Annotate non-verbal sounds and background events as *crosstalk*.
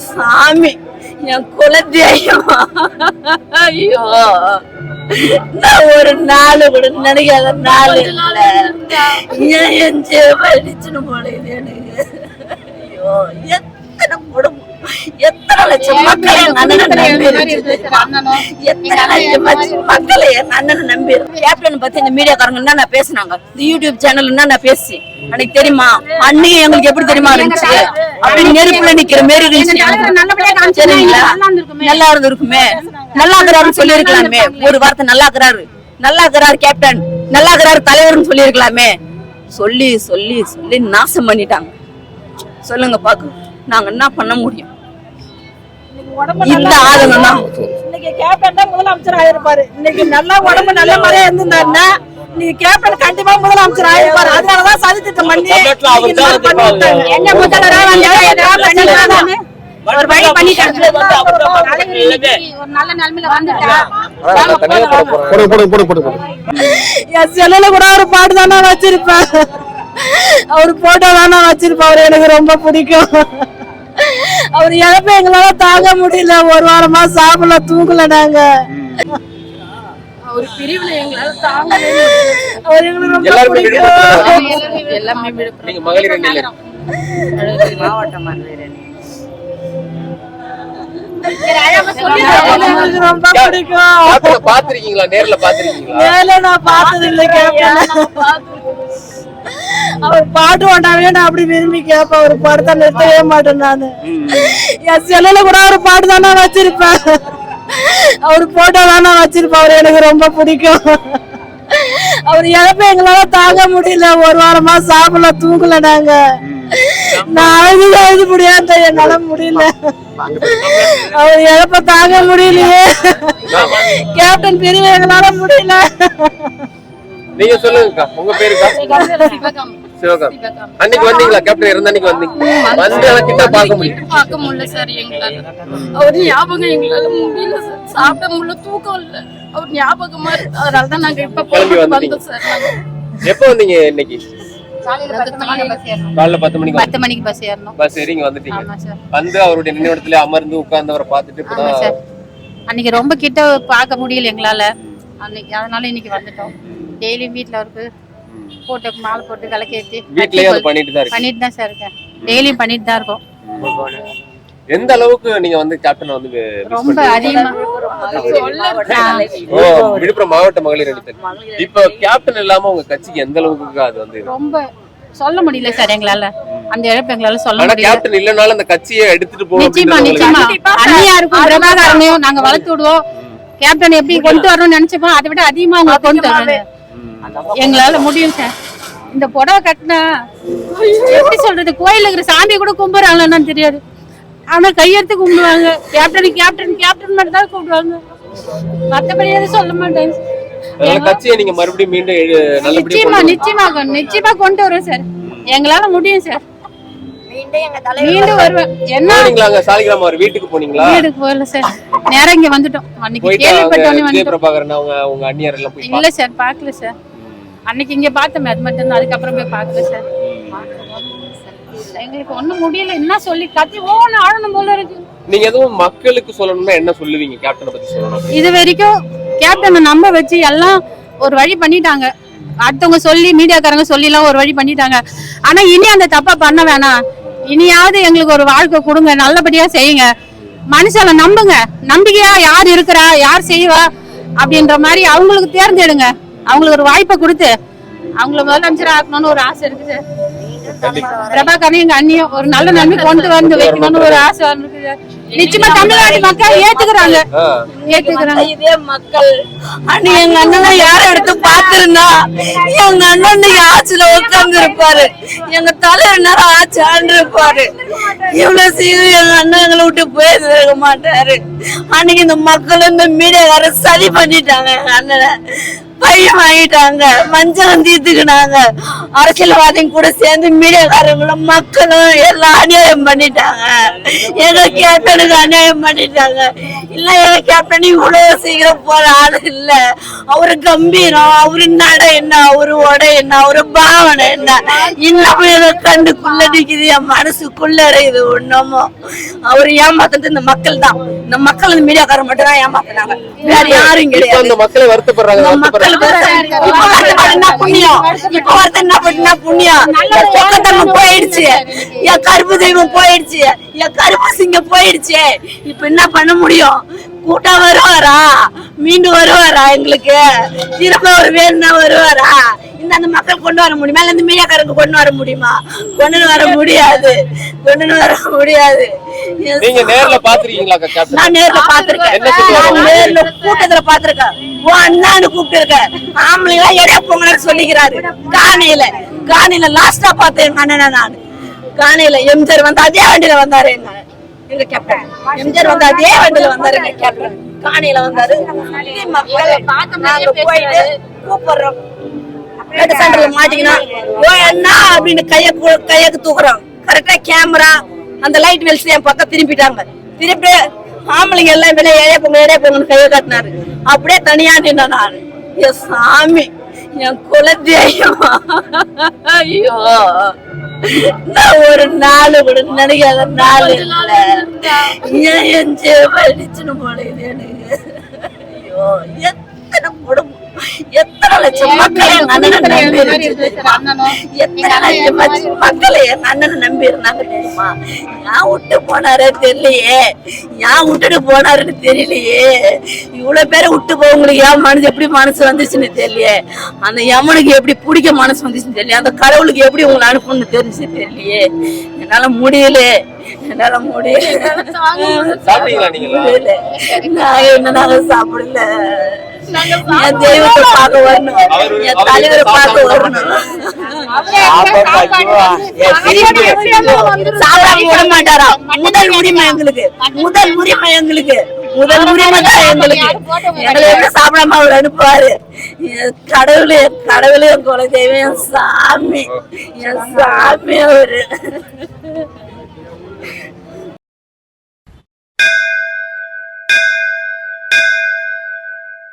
சாமி. என் குலதெய்வம். ஐயோ. நான் ஒரு நாள் கூட நினைக்காத நாள் இல்ல. ஏன் என் படிச்சுன்னு போல எனக்கு. ஐயோ லட்சம் மக்களை என் அண்ணனை நம்பி இருக்குது எத்தனை லட்சம் மச்ச- மக்களை என் அண்ணனை நம்பி. இருக்கு கேப்டன் பத்தி இந்த மீடியாக்காரங்க என்ன பேசுனாங்க? இந்த யூடியூப் சேனல் என்ன பேசி அன்னைக்கு தெரியுமா? அன்னைக்கு எங்களுக்கு எப்படி தெரியுமா இருந்துச்சு? அப்படி நெருப்புல நிக்கிற மாரி இருந்துச்சு. சரிங்களா? நல்லா இருந்திருக்குமே. நல்லா இருக்கிறாருன்னு சொல்லியிருக்கலாமே. ஒரு வார்த்தை நல்லா இருக்கிறாரு. நல்லா இருக்கிறாரு கேப்டன். நல்லா இருக்கிறாரு தலைவர்னு சொல்லியிருக்கலாமே. சொல்லி சொல்லி சொல்லி நாசம் பண்ணிட்டாங்க. சொல்லுங்க பாக்கு. நாங்க என்ன பண்ண முடியும்? உடம்பு இந்த ஆளுங்க தான் இன்னைக்கு கேப்டன் தான் முதலமைச்சர் ஆயிருப்பாரு. இன்னைக்கு நல்லா உடம்பு நல்ல மாதிரியா இருந்திருந்தாருன்னா இன்னைக்கு கேப்டன் கண்டிப்பா முதலமைச்சர் ஆயிருப்பாரு. அதனாலதான் சதி திட்டம் பண்ணி தமிழ்நாட்டுல அவர் இன்னைக்கு இந்த மாதிரி தான் பண்ணி விட்டாங்க. எங்க முதல்வரா வந்தாலும் ஏதாவது பண்ணிடுவாங்க. ஒரு வழி பண்ணிட்டாங்க ஒரு நல்ல நிலைமையில வந்துட்டா. போடு போடு போடு போடு போடு. என் செல்லுல கூட ஒரு பாட்டு தானே வச்சிருப்பேன் அவர் போட்டோ தானே வச்சிருப்பேன் அவர் எனக்கு ரொம்ப பிடிக்கும். அவர் இழப்ப எங்களால தாங்க முடியல. ஒரு வாரமா சாப்பிடல தூங்கல நாங்க. ஒரு பிரிவுல எங்களால தாங்கவே அவர் எங்களுக்கு ரொம்ப பிடிக்கும். எல்லாமே நீங்க மகளிர் அணியில. பாத்திருக்கீங்களா நேர்ல பாத்திருக்கீங்களா மேல நான் பார்த்தது இல்லை கேப்டன் அவர் பாட்டு ஓட்டாவே நான் அப்படி விரும்பி கேட்பேன். அவர் படத்தை நிறுத்தவே மாட்டேன் நானு. என் செல்லுல கூட ஒரு பாட்டு தானே வச்சிருப்பேன் அவர் போட்டோ தானே வச்சிருப்பேன் அவர் எனக்கு ரொம்ப பிடிக்கும். அவர் இழப்ப எங்களால தாங்க முடியல. ஒரு வாரமா சாப்பிடல தூங்கல நாங்க. நான் அழுது அழுது முடியாத என்னால முடியல. அவர் இழப்ப தாங்க முடியலையே. கேப்டன் பிரிவு எங்களால முடியல. நீங்க சொல்லுங்கக்கா. உங்க பேருக்கா? சிவகாந்த் அன்னைக்கு வந்தீங்களா? கேப்டன் இறந்த அன்னைக்கு வந்தீங்க? வந்து கிட்ட பார்க்க முடியும் பார்க்க முடியல சார் எங்களால. அவர் ஞாபகம் எங்களால முடியல சார் சாப்பிட முடியல தூக்கம் இல்ல. அவர் ஞாபகமா இருக்கு. அதனால தான் நாங்க இப்ப கிளம்பி. வந்தோம் சார். எப்போ வந்தீங்க இன்னைக்கு? காலைல பத்து மணிக்கு பத்து மணிக்கு பஸ் ஏறணும். பஸ் வந்துட்டீங்க. வந்து அவருடைய நினைவிடத்துல அமர்ந்து உட்கார்ந்தவரை பார்த்துட்டு ஆமா இப்பதான் சார் அன்னைக்கு ரொம்ப கிட்ட பார்க்க முடியல எங்களால. அன்னைக்கு அதனால இன்னைக்கு வந்துட்டோம். டெய்லி வீட்ல அவருக்கு போட்டு மாலை போட்டு விளக்கேற்றி வீட்லயே அது பண்ணிட்டு தான் இருக்கு பண்ணிட்டு தான் சார் இருக்கேன். டெய்லியும் பண்ணிட்டு தான் இருக்கோம். எந்த அளவுக்கு நீங்க வந்து கேப்டனை வந்து ரொம்ப? அதிகமா ஓ விழுப்புரம் மாவட்ட மகளிர் அணித்தல் இப்ப கேப்டன் இல்லாம உங்க கட்சிக்கு எந்த அளவுக்கு அது வந்து ரொம்ப சொல்ல முடியல சார் எங்களால. அந்த இழப்பு எங்களால சொல்ல முடியல. கேப்டன் இல்லனாலும் அந்த கட்சியை எடுத்துட்டு போகும் நிச்சயமா நிச்சயமா. அண்ணியா இருக்கும் பிரபாகரனையும் நாங்க வளர்த்து விடுவோம். கேப்டன் எப்படி கொண்டு வரணும்னு நினைச்சப்போ அதை விட அதிகமா அவங்க கொண்டு வரணும். எங்களால முடியும் சார் இந்த புடவை கட்டினா எப்படி சொல்றது? கோயில்ல இருக்கிற சாமி கூட கும்பிடுறாங்களான்னு தெரியாது. ஆனா கையெடுத்து கும்பிடுவாங்க. கேப்டன் கேப்டன் கேப்டன் மட்டும் தான் கூப்பிடுவாங்க. மத்தபடி எதுவும் சொல்ல மாட்டாங்க நீங்க மறுபடியும் மீண்டும் நிச்சயமா வரணும். நிச்சயமா நிச்சயமா கொண்டு வரோம் சார். எங்களால முடியும் சார். மீண்டும் வருவேன். என்ன? வீட்டுக்கு போனீங்களா? வீட்டுக்கு போகல சார். நேரா இங்க வந்துட்டோம். அன்னைக்கு கேள்விப்பட்டோன்னே வந்துட்டோம். இல்ல சார். பார்க்கல சார். அன்னைக்கு இங்க பார்த்தோமே அது மட்டும் தான் அதுக்கப்புறம் போய் பார்க்கல சார். எங்களுக்கு ஒண்ணும் முடியல. என்ன சொல்லி கத்தி ஓன ஆழணும் போல இருக்கு. நீங்க எதுவும் மக்களுக்கு சொல்லணும்னா என்ன சொல்லுவீங்க? கேப்டனை பத்தி சொல்லணும் இது வரைக்கும் கேப்டனை நம்ப வச்சு எல்லாம் ஒரு வழி பண்ணிட்டாங்க. அடுத்தவங்க சொல்லி மீடியாக்காரங்க சொல்லி எல்லாம் ஒரு வழி பண்ணிட்டாங்க. ஆனா இனி அந்த தப்பா பண்ண வேணாம். இனியாவது எங்களுக்கு ஒரு வாழ்க்கை கொடுங்க. நல்லபடியா செய்யுங்க. மனுஷனை நம்புங்க. நம்பிக்கையா யார் இருக்கிறா யார் செய்வா அப்படின்ற மாதிரி அவங்களுக்கு தேர்ந்தெடுங்க. அவங்களுக்கு ஒரு வாய்ப்பை கொடுத்து அவங்கள முதலமைச்சர் ஆக்கணும்னு ஒரு ஆசை இருக்குது பிரபாகரன் எங்க அண்ணியும் ஒரு நல்ல நன்மை கொண்டு வந்து வைக்கணும்னு ஒரு ஆசை இருக்குது நிச்சயமா தமிழ்நாட்டு மக்கள் ஏத்துக்கிறாங்க. ஏத்துக்கிறாங்க. இதே மக்கள் அண்ணி எங்க அண்ணன் யார் எடுத்து பாத்துருந்தா எங்க அண்ணன் ஆட்சியில உட்கார்ந்து இருப்பாரு எங்க தலைவர் நேரம் ஆட்சி ஆண்டு இருப்பாரு இவ்வளவு சீக்கிரம் எங்க அண்ணன் எங்களை விட்டு போயிருக்க மாட்டாரு. அன்னைக்கு இந்த மக்கள் இந்த மீடியாக்காரர் சரி பண்ணிட்டாங்க எங்க அண்ணனை. பையன் வாங்கிட்டாங்க மஞ்சள் தீர்த்துக்கினாங்க. அரசியல்வாதிங்க கூட சேர்ந்து மீடியாக்காரங்களும் மக்களும் எல்லாம் அநியாயம் பண்ணிட்டாங்க. எங்க கேப்டனுக்கு அநியாயம் பண்ணிட்டாங்க. இல்ல எங்க கேப்டன் இவ்வளவு சீக்கிரம் போற ஆளு இல்ல. அவரு கம்பீரம் அவரு நட என்ன அவரு உடை என்ன அவரு பாவனை என்ன. இன்னமும் எங்க கண்டுக்குள்ள நிக்குது என் மனசுக்குள்ள இருக்குது ஒண்ணுமோ. அவரு ஏமாத்துறது இந்த மக்கள் தான். இந்த மக்கள் இந்த மீடியாக்காரங்க மட்டும் தான் ஏமாத்துனாங்க வேற யாரும் கிடையாது. மக்களை வருத்தப்படுறாங்க. மக்கள் இப்ப வருத்தப்பட என்ன பண்ணா புண்ணியம்? என் சொக்கத்தம்மன் போயிடுச்சு. என் கருப்பு தெய்வம் போயிடுச்சு. என் கருப்பு சிங்கம் போயிடுச்சு. இப்ப என்ன பண்ண முடியும்? கூட்டம் வருவாரா மீண்டும் வருவாரா எங்களுக்கு? திரும்ப ஒரு வேணும்னா வருவாரா? இந்த அந்த மக்கள் கொண்டு வர முடியுமா? இல்ல இந்த மீடியாக்காரங்க கொண்டு வர முடியுமா? கொண்டு வர முடியாது. கொண்டு வர முடியாது. நீங்க நேர்ல பாத்திருக்கீங்களா நான் நேர்ல பாத்திருக்கேன். என்ன? நான் நேர்ல கூட்டத்துல பாத்திருக்கேன். உன் அண்ணான்னு கூப்பிட்டு இருக்கேன் ஆம்பளைங்களா எடை பொங்கல் சொல்லிக்கிறாரு. காணியில. காணியில லாஸ்டா பார்த்தேன் எங்க அண்ணனை நான். காணியில எம்ஜிஆர் வந்து அதே வண்டியில வந்தாரு எங்க எங்க கேப்டன் எம்ஜிஆர் வந்து அதே வண்டியில வந்தாரு எங்க கேப்டன் காணியில வந்தாரு. இப்படி மக்களை நாங்க போயிட்டு கூப்பிடுறோம். ரெண்டு என்ன? அப்படின்னு கைய கையக்கு தூக்குறோம் கரெக்டா கேமரா அந்த லைட் வெல்ஸ் என் பக்கம் திரும்பிட்டாங்க. திருப்பி ஆம்பளைங்க எல்லாம் வெளியே ஏழைய போங்க ஏழைய போங்கன்னு கையை காட்டினாரு. அப்படியே தனியா நின்ன நான் என் சாமி என் குலதெய்வம். *laughs* ஐயோ. நான் ஒரு நாள் கூட நினைக்காத நாள் இல்ல. ஏன் என் ஜீவடிச்சுன்னு போல இது எனக்கு? ஐயோ எத்தனை லட்சம் மக்களை எங்க அண்ணனை நம்பி? எத்தனை லட்சம் மக்களை எங்க அண்ணனை நம்பி இருந்தாங்க தெரியுமா? ஏன் விட்டு போனாரே தெரியலையே. ஏன் விட்டுட்டு போனாருன்னு தெரியலையே. இவ்வளவு பேரை விட்டு போவங்களுக்கு ஏன் மனசு எப்படி மனசு வந்துச்சுன்னு தெரியலையே. அந்த யமனுக்கு எப்படி பிடிக்க மனசு வந்துச்சுன்னு தெரியல அந்த கடவுளுக்கு எப்படி உங்களை அனுப்பணும்னு தெரிஞ்சு தெரியலையே. என்னால முடியல. என்னால முடியல. நான் என்ன நாங்க சாப்பிடல. என் தெய்வத்தை பார்க்க வரணும். என் தலைவரை பார்க்க வரணும். சாப்பிடாம விட மாட்டாரா? முதல் உரிமை எங்களுக்கு. முதல் உரிமை எங்களுக்கு. முதல் உரிமை தான் எங்களுக்கு. எங்களை எப்படி சாப்பிடாம அவர் அனுப்புவாரு? என் கடவுளே கடவுளே என் குல தெய்வம் என் சாமி என் சாமி அவரு.